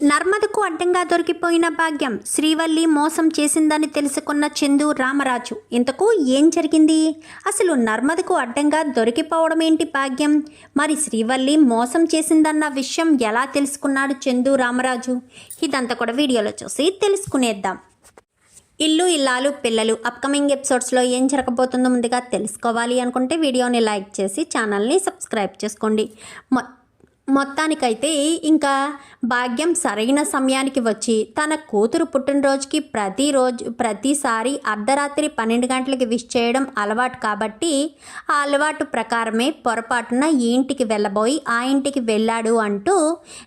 నర్మదకు అడ్డంగా దొరికిపోయిన భాగ్యం శ్రీవల్లి మోసం చేసిందని తెలుసుకున్న చందు రామరాజు. ఇంతకు ఏం జరిగింది? అసలు నర్మదకు అడ్డంగా దొరికిపోవడం ఏంటి భాగ్యం? మరి శ్రీవల్లి మోసం చేసిందన్న విషయం ఎలా తెలుసుకున్నాడు చందు రామరాజు? ఇదంతా కూడా వీడియోలో చూసి తెలుసుకునేద్దాం. ఇల్లు ఇల్లాలు పిల్లలు అప్కమింగ్ ఎపిసోడ్స్లో ఏం జరగబోతుందో ముందుగా తెలుసుకోవాలి అనుకుంటే వీడియోని లైక్ చేసి ఛానల్ని సబ్స్క్రైబ్ చేసుకోండి. మొత్తానికైతే ఇంకా భాగ్యం సరైన సమయానికి వచ్చి తన కూతురు పుట్టినరోజుకి ప్రతిరోజు ప్రతిసారి అర్ధరాత్రి పన్నెండు గంటలకి విష్ చేయడం అలవాటు కాబట్టి ఆ అలవాటు ప్రకారమే పొరపాటున ఈ ఇంటికి వెళ్ళబోయి ఆ ఇంటికి వెళ్ళాడు అంటూ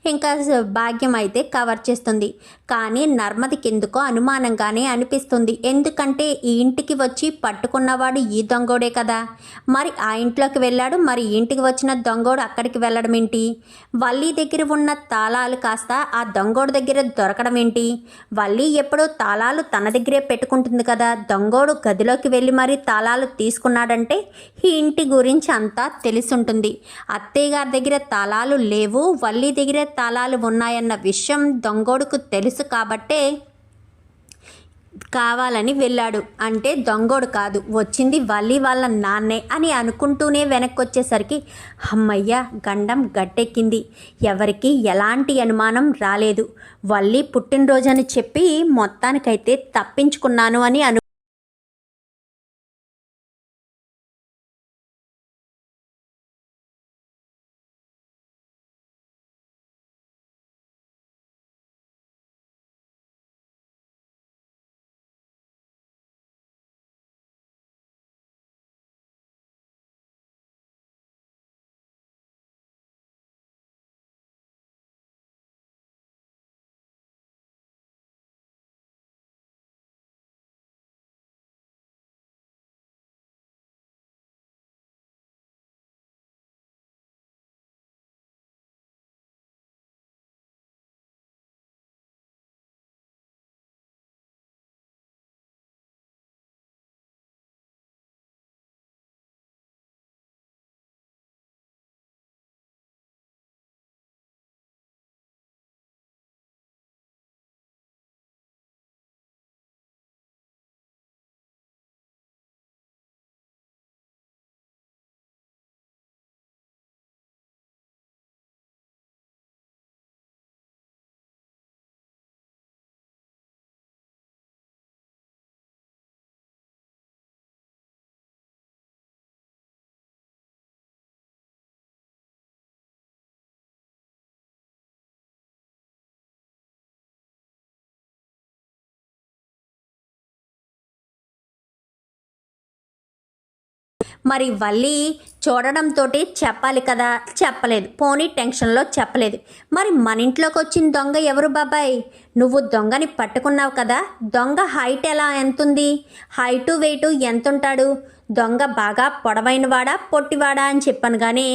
ఇంకా భాగ్యం అయితే కవర్ చేస్తుంది. కానీ నర్మదికెందుకో అనుమానంగానే అనిపిస్తుంది. ఎందుకంటే ఈ ఇంటికి వచ్చి పట్టుకున్నవాడు ఈ దొంగోడే కదా. మరి ఆ ఇంట్లోకి వెళ్ళాడు. మరి ఇంటికి వచ్చిన దొంగోడు అక్కడికి వెళ్ళడం ఏంటి? వల్లి దగ్గర ఉన్న తాళాలు కాస్త ఆ దొంగోడు దగ్గర దొరకడం ఏంటి? వల్లి ఎప్పుడో తాళాలు తన దగ్గరే పెట్టుకుంటుంది కదా. దొంగోడు గదిలోకి వెళ్ళి మరి తాళాలు తీసుకున్నాడంటే ఈ ఇంటి గురించి అంతా తెలుసుంటుంది. అత్తయ్య గారి దగ్గర తాళాలు లేవు. వల్లి దగ్గర తాళాలు ఉన్నాయన్న విషయం దొంగోడుకు తెలుసు. కాబట్టే కావాలని వెళ్ళాడు. అంటే దొంగోడు కాదు వచ్చింది వల్లి వాళ్ళ నాన్నే అని అనుకుంటూనే వెనక్కి వచ్చేసరికి అమ్మయ్య గండం గట్టెక్కింది. ఎవరికి ఎలాంటి అనుమానం రాలేదు. వల్లి పుట్టినరోజని చెప్పి మొత్తానికైతే తప్పించుకున్నాను అని అను మరి వల్లి చూడడంతో చెప్పాలి కదా చెప్పలేదు. పోనీ టెన్షన్లో చెప్పలేదు. మరి మన ఇంట్లోకి వచ్చిన దొంగ ఎవరు బాబాయ్? నువ్వు దొంగని పట్టుకున్నావు కదా దొంగ హైట్ ఎలా ఎంతుంది? హైటు వెయిటు ఎంత ఉంటాడు దొంగ బాగా పొడవైనవాడా పొట్టివాడా అని చెప్పాను కానీ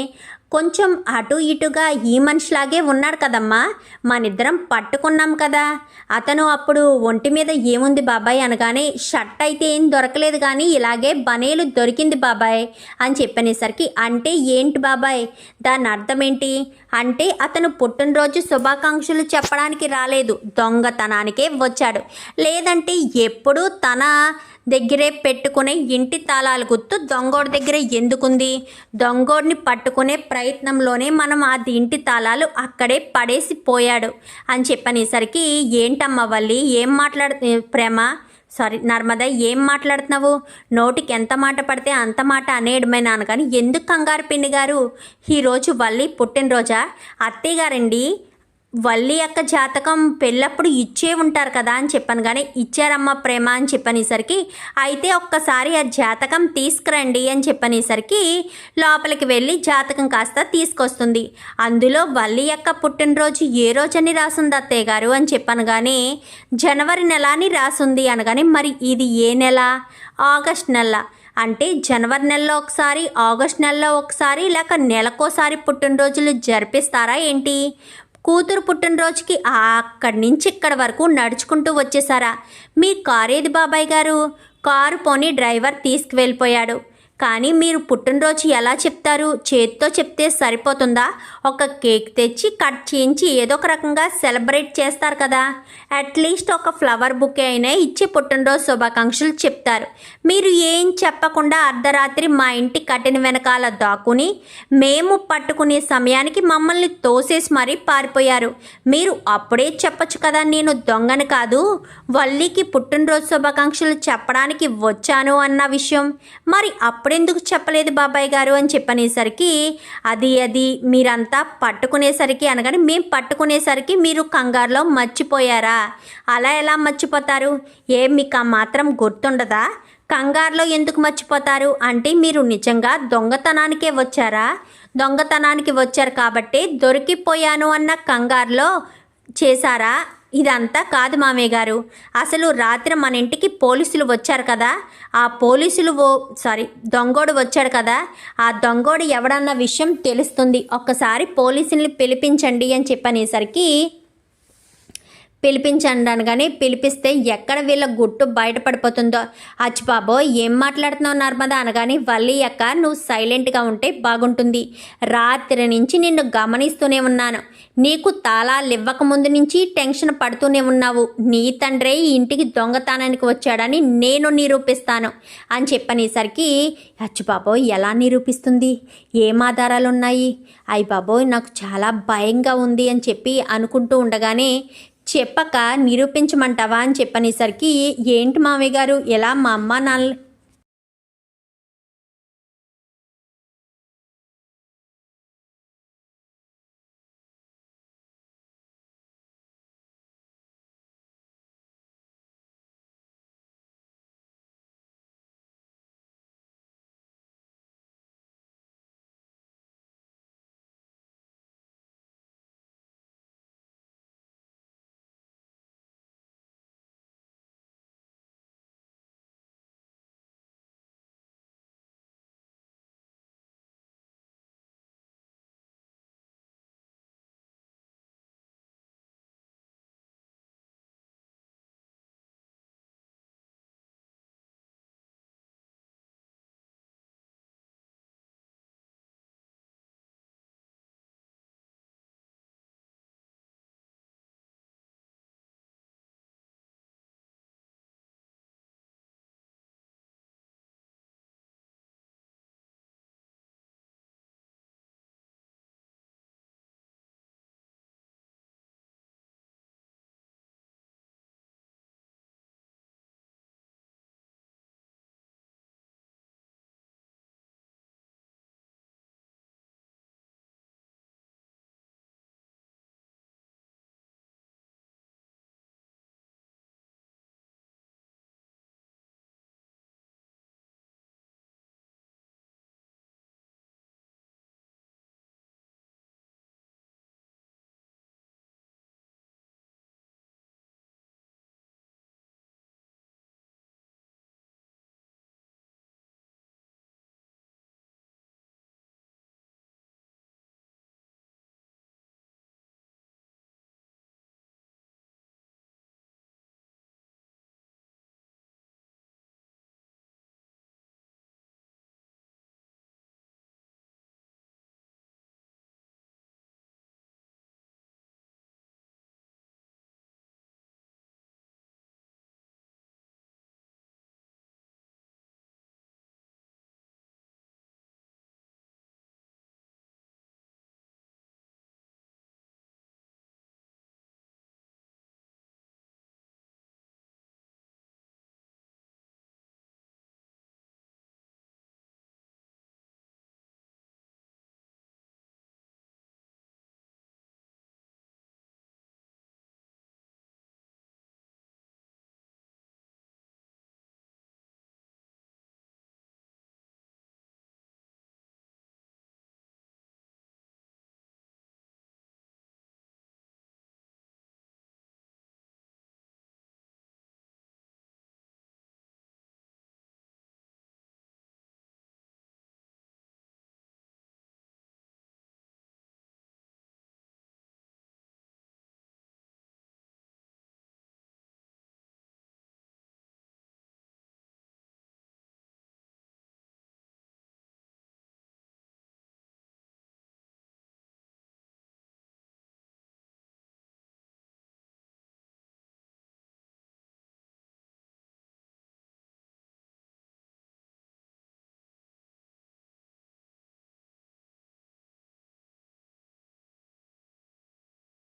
కొంచెం అటు ఇటుగా ఈ మనిషిలాగే ఉన్నాడు కదమ్మా. మనిద్దరం పట్టుకున్నాం కదా. అతను అప్పుడు ఒంటి మీద ఏముంది బాబాయ్ అనగానే షర్ట్ అయితే ఏం దొరకలేదు కానీ ఇలాగే బనేలు దొరికింది బాబాయ్ అని చెప్పనేసరికి అంటే ఏంటి బాబాయ్? దాని అర్థం ఏంటి? అంటే అతను పుట్టినరోజు శుభాకాంక్షలు చెప్పడానికి రాలేదు. దొంగతనానికే వచ్చాడు. లేదంటే ఎప్పుడూ తన దగ్గరే పెట్టుకునే ఇంటి తాళాలు గుర్తు దొంగోడి దగ్గర ఎందుకుంది? దొంగోడిని పట్టుకునే ప్రయత్నంలోనే మనం ఆ ఇంటి తాళాలు అక్కడే పడేసి పోయాడు. అని చెప్పనేసరికి ఏంటమ్మా వల్లి ఏం మాట్లాడు ప్రేమ? సారీ నర్మద ఏం మాట్లాడుతున్నావు? నోటికి ఎంత మాట పడితే అంత మాట అనేయడమేనాను కానీ ఎందుకు కంగారు పిండి గారు ఈరోజు వల్లి పుట్టినరోజా? అత్తయ్య గారండి వల్లి యొక్క జాతకం పెళ్ళప్పుడు ఇచ్చే ఉంటారు కదా అని చెప్పాను కానీ ఇచ్చారమ్మ ప్రేమ అని చెప్పనేసరికి అయితే ఒక్కసారి ఆ జాతకం తీసుకురండి అని చెప్పనేసరికి లోపలికి వెళ్ళి జాతకం కాస్త తీసుకొస్తుంది. అందులో వల్లి యొక్క పుట్టినరోజు ఏ రోజని రాసుంది అత్తయ్య గారు అని చెప్పాను కానీ జనవరి నెల అని రాసుంది అనగానే మరి ఇది ఏ నెల? ఆగస్ట్ నెల. అంటే జనవరి నెలలో ఒకసారి ఆగస్ట్ నెలలో ఒకసారి లేక నెలకోసారి పుట్టినరోజులు జరిపిస్తారా ఏంటి? కూతురు పుట్టినరోజుకి అక్కడి నుంచి ఇక్కడ వరకు నడుచుకుంటూ వచ్చేసారా మీ కారేది బాబాయ్ గారు? కారు పోని డ్రైవర్ తీసుకువెళ్ళిపోయాడు. కానీ మీరు పుట్టినరోజు ఎలా చెప్తారు? చేతితో చెప్తే సరిపోతుందా? ఒక కేక్ తెచ్చి కట్ చేయించి ఏదో ఒక రకంగా సెలబ్రేట్ చేస్తారు కదా. అట్లీస్ట్ ఒక ఫ్లవర్ బుకే అయినా ఇచ్చి పుట్టినరోజు శుభాకాంక్షలు చెప్తారు. మీరు ఏం చెప్పకుండా అర్ధరాత్రి మా ఇంటి కట్టిన వెనకాల దాక్కుని మేము పట్టుకునే సమయానికి మమ్మల్ని తోసేసి మరీ పారిపోయారు. మీరు అప్పుడే చెప్పొచ్చు కదా నేను దొంగని కాదు. వల్లికి పుట్టినరోజు శుభాకాంక్షలు చెప్పడానికి వచ్చాను అన్న విషయం. మరి అప్పుడెందుకు చెప్పలేదు బాబాయ్ గారు అని చెప్పనేసరికి అది అది మీరంతా పట్టుకునేసరికి అనగానే మేము పట్టుకునేసరికి మీరు కంగారులో మర్చిపోయారా? అలా ఎలా మర్చిపోతారు? ఏం మీకు ఆ మాత్రం గుర్తుండదా? కంగారులో ఎందుకు మర్చిపోతారు? అంటే మీరు నిజంగా దొంగతనానికే వచ్చారా? దొంగతనానికి వచ్చారు కాబట్టి దొరికిపోయాను అన్న కంగారులో చేశారా? ఇదంతా కాదు మామయ్య గారు. అసలు రాత్రి మన ఇంటికి పోలీసులు వచ్చారు కదా? ఆ పోలీసులు ఓ సారీ దొంగోడు వచ్చాడు కదా? ఆ దొంగోడు ఎవడన్న విషయం తెలుస్తుంది. ఒక్కసారి పోలీసుల్ని పిలిపించండి అని చెప్పనేసరికి పిలిపించండి అనగానే పిలిపిస్తే ఎక్కడ వీళ్ళ గుట్టు బయటపడిపోతుందో. అచ్చిబాబో ఏం మాట్లాడుతున్నావు నర్మదా అనగానే వల్లి అక్క నువ్వు సైలెంట్గా ఉంటే బాగుంటుంది. రాత్రి నుంచి నిన్ను గమనిస్తూనే ఉన్నాను. నీకు తాళాలు ఇవ్వక ముందు నుంచి టెన్షన్ పడుతూనే ఉన్నావు. నీ తండ్రే ఈ ఇంటికి దొంగతనానికి వచ్చాడని నేను నిరూపిస్తాను. అని చెప్పనేసరికి అచ్చిబాబో ఎలా నిరూపిస్తుంది? ఏం ఆధారాలు ఉన్నాయి అయ్యి బాబోయ్ నాకు చాలా భయంగా ఉంది అని చెప్పి అనుకుంటూ ఉండగానే చెప్పక నిరూపించమంటావా అని చెప్పనేసరికి ఏంటి మామయ్య గారు? ఎలా మా అమ్మ నాన్న